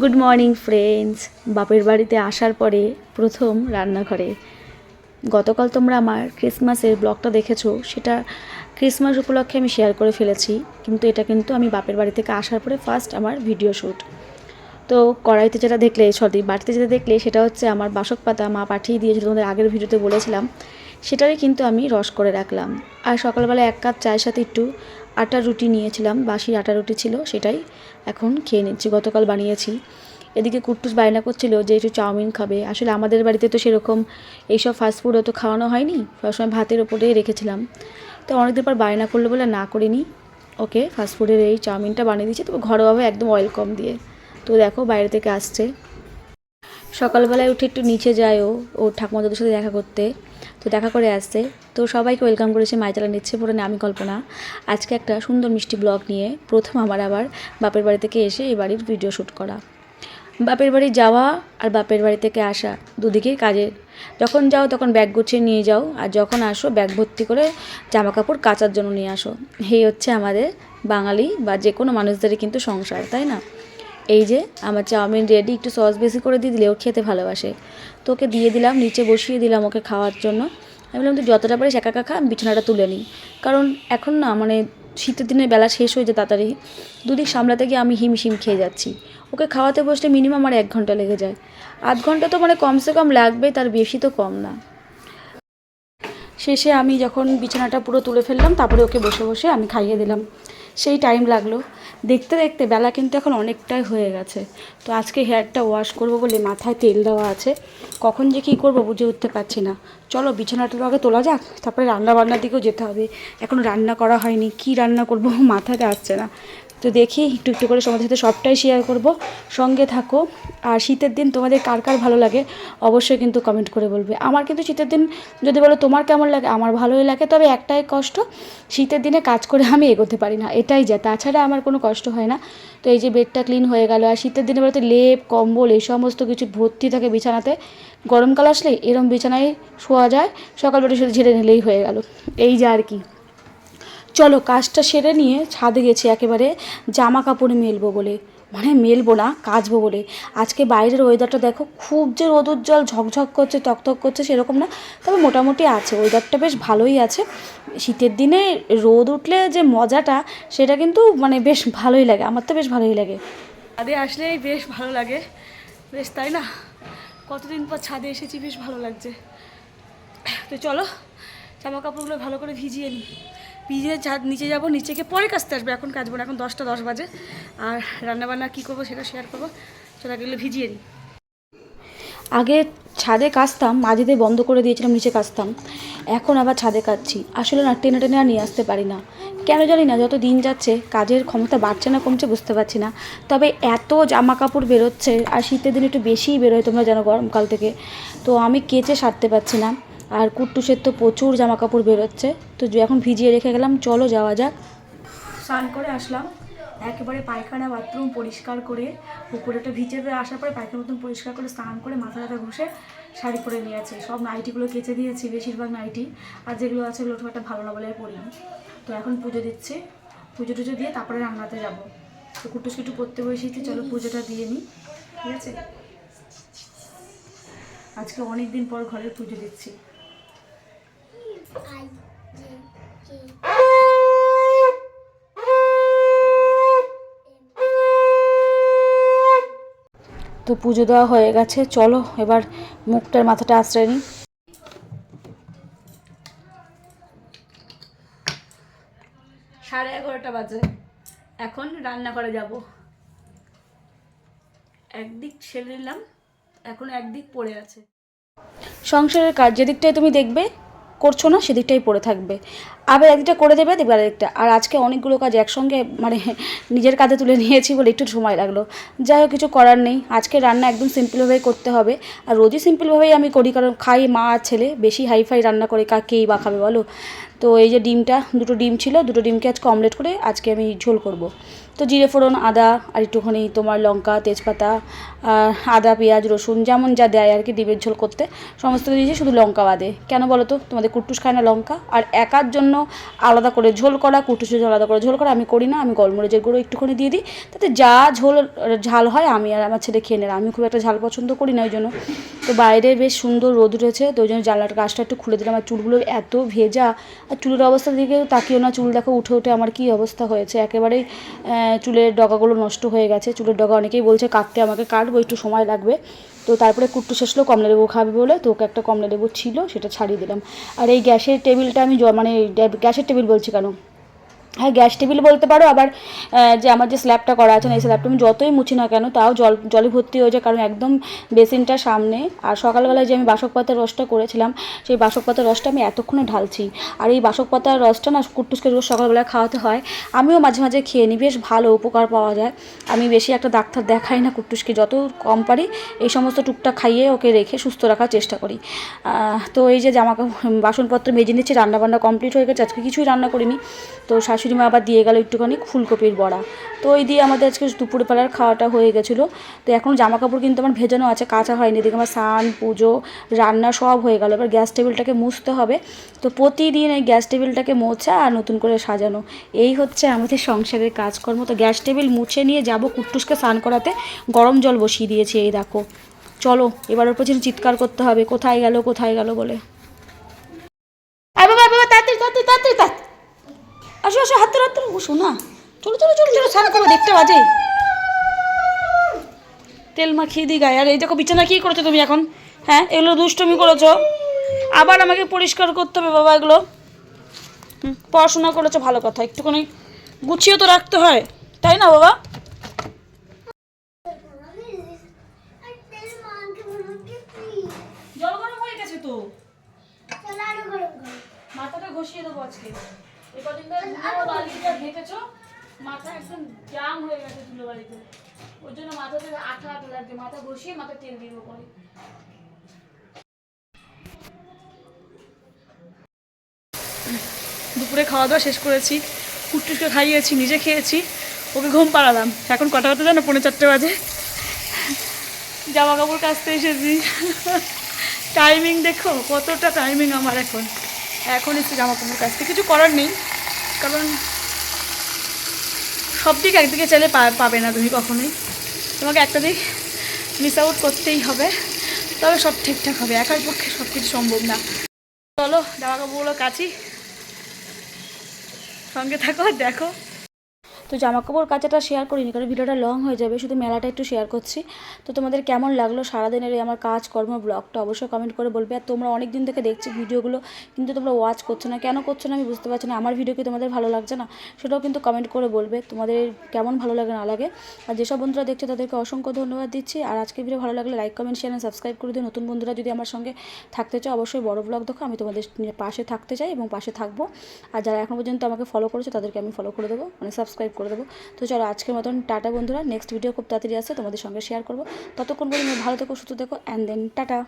Good morning friends বাপের বাড়িতে আসার পরে প্রথম রান্নাঘরে। গতকাল তোমরা আমার ক্রিসমাসের ব্লগটা দেখেছ, সেটা ক্রিসমাস উপলক্ষে আমি শেয়ার করে ফেলেছি, কিন্তু এটা কিন্তু আমি বাপের বাড়ি থেকে আসার পরে ফার্স্ট আমার ভিডিও শ্যুট তো কড়াইতে যেটা দেখলে, সরি বাড়িতে যেটা দেখলে, সেটা হচ্ছে আমার বাসক পাতা মা পাঠিয়ে দিয়েছিল তোমাদের আগের ভিডিওতে বলেছিলাম। সেটারই কিন্তু আমি রস করে রাখলাম। আর সকালবেলা এক কাপ চায়ের সাথে একটু আটা রুটি নিয়েছিলাম বাসি আটা রুটি ছিল, সেটাই এখন খেয়ে নিচ্ছি। গতকাল বানিয়েছি। এদিকে কুট্টুস বায়না করছিল যে, একটু চাউমিন খাবে। আসলে আমাদের বাড়িতে তো সেরকম এইসব ফাস্টফুড অত খাওয়ানো হয়নি। সবসময় ভাতের ওপরেই রেখেছিলাম। তো অনেকদিন পর বায়না করল বলে না করিনি। ওকে ফাস্টফুডের এই চাউমিনটা বানিয়ে দিয়েছি। তবে ঘরোয়াভাবে একদম অয়েল কম দিয়ে। তো দেখো, বাইরে থেকে আসছে। সকালবেলায় উঠে একটু নিচে যায় ও। ও ঠাকুমাদের সাথে দেখা করতে। তো দেখা করে আসছে। তো সবাইকে ওয়েলকাম করেছে মাইতালা নিচ্ছে পরে আমি কল্পনা আজকে একটা সুন্দর মিষ্টি ব্লগ নিয়ে প্রথম আমার আবার বাপের বাড়ি থেকে এসে এই বাড়ির ভিডিও শ্যুট করা। বাপের বাড়ি যাওয়া আর বাপের বাড়ি থেকে আসা দুদিকেই কাজের। যখন যাও তখন ব্যাগ গুছিয়ে নিয়ে যাও আর যখন আসো ব্যাগ ভর্তি করে জামা কাপড় কাচার জন্য নিয়ে আসো। এই হচ্ছে আমাদের বাঙালি বা যে কোনো মানুষদেরই কিন্তু সংসার, তাই না? এই যে, আমার চাউমিন রেডি একটু সস বেশি করে দিয়ে দিলে ও খেতে ভালোবাসে। তো ওকে দিয়ে দিলাম, নিচে বসিয়ে দিলাম ওকে খাওয়ার জন্য। আমি বললাম, তুই যতটা পারিস একা আমি বিছানাটা তুলে নিই। কারণ এখন না মানে শীতের দিনের বেলা শেষ হয়ে যায় তাড়াতাড়ি। দুদিক সামলাতে গিয়ে আমি হিমশিম খেয়ে যাচ্ছি। ওকে খাওয়াতে বসলে মিনিমাম আমার এক ঘণ্টা লেগে যায়। আধ ঘণ্টা তো মানে কমসে কম লাগবে তার বেশি তো কম না। শেষে আমি যখন বিছানাটা পুরো তুলে ফেললাম, তারপরে ওকে বসে বসে আমি খাইয়ে দিলাম। সেই টাইম লাগল। দেখতে দেখতে বেলা কিন্তু এখন অনেকটাই হয়ে গেছে। তো আজকে হেয়ারটা ওয়াশ করব বলে মাথায় তেল দেওয়া আছে। কখন যে কী করব বুঝে উঠতে পারছি না। চলো বিছানাটা আগে তোলা যাক, তারপরে রান্না বান্নার দিকেও যেতে হবে। এখন রান্না করা হয়নি, কি রান্না করব মাথাতে আসছে না। তো দেখি, একটু একটু করে তোমাদের সাথে সবটাই শেয়ার করব। সঙ্গে থাকো। আর শীতের দিন তোমাদের কার কার ভালো লাগে, অবশ্যই কিন্তু কমেন্ট করে বলবে। আমার কিন্তু শীতের দিন যদি বলো তোমার কেমন লাগে, আমার ভালোই লাগে, তবে একটাই কষ্ট, শীতের দিনে কাজ করে আমি এগোতে পারি না, এটাই যা। তাছাড়া আমার কোনো কষ্ট হয় না। তো এই যে বেডটা ক্লিন হয়ে গেল, আর শীতের দিনে বলতে লেপ, কম্বল, এই সমস্ত কিছু ভর্তি থাকে বিছানাতে। গরমকাল আসলে এরম বিছানায় শোয়া যায়, সকালবেলা শুধু ঝেড়ে নিলেই হয়ে গেল। এই যা আর কি। চলো কাজটা সেরে নিয়ে ছাদে গেছি একেবারে জামা কাপড় মেলবো বলে। মানে মেলবো না, কাচবো বলে। আজকে বাইরের ওয়েদারটা দেখো, খুব যে রোদ উজ্জ্বল ঝকঝক করছে, তকতক করছে সেরকম না। তবে মোটামুটি আছে ওয়েদারটা বেশ ভালোই আছে। শীতের দিনে রোদ উঠলে যে মজাটা, সেটা কিন্তু মানে বেশ ভালোই লাগে, আমার তো বেশ ভালোই লাগে। ছাদে আসলেই বেশ ভালো লাগে, বেশ তাই না? কতদিন পর ছাদে এসেছি, বেশ ভালো লাগছে। তো চলো জামা কাপড়গুলো ভালো করে ভিজিয়ে নিই। ভিজিয়ে ছাদ নিচে যাব, নিচে গিয়ে পরে কাচতে আসবে, এখন কাচবো না এখন দশটা, দশ বাজে। আর রান্নাবান্না কী করব সেটা শেয়ার করব। সেটা গেলে ভিজিয়ে নিই। আগে ছাদে কাচতাম মাঝেতে বন্ধ করে দিয়েছিলাম, নিচে কাচতাম এখন আবার ছাদে কাচ্ছি আসলে না, টেনে টেনে আর নিয়ে আসতে পারি না। কেন জানি না, যত দিন যাচ্ছে, কাজের ক্ষমতা বাড়ছে না, কমছে, বুঝতে পারছি না। তবে এত জামা কাপড় বেরোচ্ছে, আর শীতের দিন একটু বেশিই বেরোয় তোমরা জানো গরমকাল থেকে। তো আমি কেচে সারতে পারছি না। আর কুট্টুসের তো প্রচুর জামা কাপড় বেরোচ্ছে। তো এখন ভিজিয়ে রেখে গেলাম, চলো যাওয়া যাক। স্নান করে আসলাম। একেবারে পায়খানা বাথরুম পরিষ্কার করে উপরেটা ভিজে আসার পরে পায়খানা বাথরুম পরিষ্কার করে স্নান করে মাথা ব্যথা ঘষে শাড়ি পরে নিয়েছে সব নাইটিগুলো কেচে দিয়েছি, বেশিরভাগ নাইটি। আর যেগুলো আছে ওগুলো একটা ভালো না বলে পরিনি। তো এখন পুজো দিচ্ছি। পুজো টুজো দিয়ে তারপরে রান্নাতে যাব। তো কুটুসকে একটু পড়তে বসেছি চলো পুজোটা দিয়ে নিই। ঠিক আছে? আজকে অনেক দিন পর ঘরের পুজো দিচ্ছি। তো পুজো দেওয়া হয়ে গেছে চলো এবার মুখটার মাথাটা আশ্রয় নিই। সাড়ে এগারোটা বাজে এখন রান্না করে যাব। একদিক ছেড়ে নিলাম এখন একদিক পড়ে আছে। সংসারের কাজ যেদিকটাই তুমি দেখবে করছ না সেদিকটাই পড়ে থাকবে। আবার একদিকটা করে দেবে, দেখবে আরেকটা। আর আজকে অনেকগুলো কাজ একসঙ্গে মানে নিজের কাঁধে তুলে নিয়েছি বলে একটু সময় লাগল। যাই হোক, কিছু করার নেই। আজকে রান্না একদম সিম্পলভাবেই করতে হবে। আর রোজই সিম্পলভাবেই আমি করি, কারণ খাই মা আর ছেলে, বেশি হাইফাই রান্না করে কাকেই বা খাবে বলো? তো এই যে ডিমটা, দুটো ডিম ছিল, দুটো ডিমকে আজকে অমলেট করে আজকে আমি ঝোল করব। তো জিরে ফোড়ন, আদা, আর একটুখানি তোমার লঙ্কা, তেজপাতা, আর আদা, পেঁয়াজ, রসুন, যেমন যা দেয় আর কি ডিমের ঝোল করতে, সমস্ত দিয়েছি, শুধু লঙ্কা বাদে। কেন বলো তো? তোমাদের কুট্টুস খায় না লঙ্কা? আর একার জন্য আলাদা করে ঝোল করা কুট্টুসের জন্য আলাদা করে ঝোল করা, আমি করি না, আমি গোলমরিচের গুঁড়ো একটুখানি দিয়ে দিই। তাতে যা ঝোল ঝাল হয় আমি আর আমার ছেলে খেয়ে আমি খুব একটা ঝাল পছন্দ করি না ওই জন্য। তো বাইরে বেশ সুন্দর রোদ উঠেছে, তো ওই জন্য জানলার গাছটা একটু খুলে দিলাম। আর চুলগুলো এত ভেজা, আর চুলের অবস্থা দিকে তাকিও না, চুল দেখো উঠে উঠে আমার কী অবস্থা হয়েছে। একেবারেই চুলের ডগাগুলো নষ্ট হয়ে গেছে। চুলের ডগা অনেকেই বলছে কাটতে আমাকে কাটবো, একটু সময় লাগবে। তো তারপরে কুট্টু শেষলো কমলা লেবু খাবে বলে। তো ওকে একটা কমলা লেবু ছিল, সেটা ছাড়িয়ে দিলাম। আর এই গ্যাসের টেবিলটা আমি মানে গ্যাসের টেবিল বলছি কেন? হ্যাঁ গ্যাস টেবিল বলতে পারো, আবার যে আমার যে স্ল্যাবটা করা আছে না এই স্ল্যাবটা আমি যতই মুছি না কেন, তাও জল, জলে ভর্তি হয়ে যায়, কারণ একদম বেসিনটা সামনে। আর সকালবেলায় যে আমি বাসক পাতার রসটা করেছিলাম, সেই বাসক পাতার রসটা আমি এতক্ষণে ঢালছি। আর এই বাসক পাতার রসটা না কুট্টুসকে রোজ সকালবেলায় খাওয়াতে হয়। আমিও মাঝে মাঝে খেয়ে নিই, বেশ ভালো উপকার পাওয়া যায়। আমি বেশি একটা ডাক্তার দেখাই না কুট্টুসকে যত কম পারি, এই সমস্ত টুকটা খাইয়ে ওকে রেখে সুস্থ রাখার চেষ্টা করি। তো এই যে জামা বাসনপত্র মেজে নিচ্ছি, রান্নাবান্না কমপ্লিট হয়ে গেছে, আজকে কিছুই রান্না করিনি। তো শাশুড়ি মা আবার দিয়ে গেল একটুখানি ফুলকপির বড়া। তো ওই দিয়ে আমাদের আজকে দুপুরবেলার খাওয়াটা হয়ে গেছিল। তো এখন জামা কাপড় কিন্তু আমার ভেজানো আছে, কাঁচা হয়নি। এদিকে আমার স্নান, পুজো, রান্না সব হয়ে গেল। এবার গ্যাস টেবিলটাকে মুছতে হবে। তো প্রতিদিন এই গ্যাস টেবিলটাকে মোছা আর নতুন করে সাজানো। এই হচ্ছে আমাদের সংসারের কাজকর্ম। তো গ্যাস টেবিল মুছে নিয়ে যাব কুট্টুসকে স্নান করাতে। গরম জল বসিয়ে দিয়েছি, এই দেখো। চলো, এবার ওর পেছনে চিৎকার করতে হবে। কোথায় গেল কোথায় গেল বলে। বাবা বাবা তাড়াতাড়ি তাড়াতাড়ি তাড়াতাড়ি। হাত ধরে হাত ধরে বসো না চলো চলো চলো চলো স্নান করব দেখতে বাজে। তেল মাখিয়ে দিই গায়ে। আর এই দেখো বিছানা কী করেছ তুমি এখন? হ্যাঁ এগুলো দুষ্টমি করেছ। আবার আমাকে পরিষ্কার করতে হবে বাবা এগুলো। পড়াশোনা করেছ ভালো কথা। একটুখানি গুছিয়ে তো রাখতে হয়। তাই না বাবা? জল গরম হয়ে গেছে তো। মাথাটা ঘষিয়ে দেবো আজকে। কদিন ধরে ধুলো বালিটা ঘেটেছো মাথা একদম জাম হয়ে গেছে ধুলো বালিতে। ওর জন্য মাথাতে আঠা আঠা লাগছে মাথা ঘষিয়ে মাথা তেল দিয়ে পরে। দুপুরে খাওয়া দাওয়া শেষ করেছি কুট্টুসকে খাইয়েছি নিজে খেয়েছি ওকে ঘুম পাড়ালাম। এখন কটা হতে জানো? পৌনে চারটে বাজে। জামা কাপড় কাচতে এসেছি। টাইমিং দেখো কতটা টাইমিং আমার এখন। এখন এসে জামা কাপড় কাছ থেকে কিছু করার নেই, কারণ সব দিক একদিকে চাইলে পাবে না তুমি কখনোই। তোমাকে একটা দিক মিস আউট করতেই হবে, তবে সব ঠিকঠাক হবে, একার পক্ষে সব কিছু সম্ভব না। চলো জামা কাপড়গুলো কাচি। সঙ্গে থাকো দেখো। তো জামা কাপড় কাচাটা শেয়ার করিনি, কারণ ভিডিওটা লং হয়ে যাবে, শুধু মেলাটা একটু শেয়ার করছি। তো তোমাদের কেমন লাগল সারাদিনের এই আমার কাজকর্ম ব্লগটা অবশ্যই কমেন্ট করে বলবে। আর তোমরা অনেক দিন থেকে দেখছি ভিডিওগুলো, কিন্তু তোমরা ওয়াচ করছ না। কেন করছ না আমি বুঝতে পারছি না। আমার ভিডিও কি তোমাদের ভালো লাগছে না? সেটাও কিন্তু কমেন্ট করে বলবে। তোমাদের কেমন ভালো লাগে না লাগে। আর যেসব বন্ধুরা দেখছ, তাদেরকে অসংখ্য ধন্যবাদ দিচ্ছি। আর আজকে ভিডিও ভালো লাগলে লাইক কমেন্ট শেয়ার সাবস্ক্রাইব করে দিও। নতুন বন্ধুরা যদি আমার সঙ্গে থাকতে চাও, অবশ্যই বড় ব্লগ দেখো। আমি তোমাদের পাশে থাকতে চাই এবং পাশে থাকব। আর যারা এখন পর্যন্ত আমাকে ফলো করেছ, তাদেরকে আমি ফলো করে দেবো। মানে সাবস্ক্রাইব করে দেবো। তো চলো আজকের মতন টাটা বন্ধুরা নেক্সট ভিডিও খুব তাড়াতাড়ি আসে তোমাদের সঙ্গে শেয়ার করব। ততক্ষণ পর্যন্ত ভালো থেকো, সুস্থ থেকো অ্যান্ড দেন টাটা।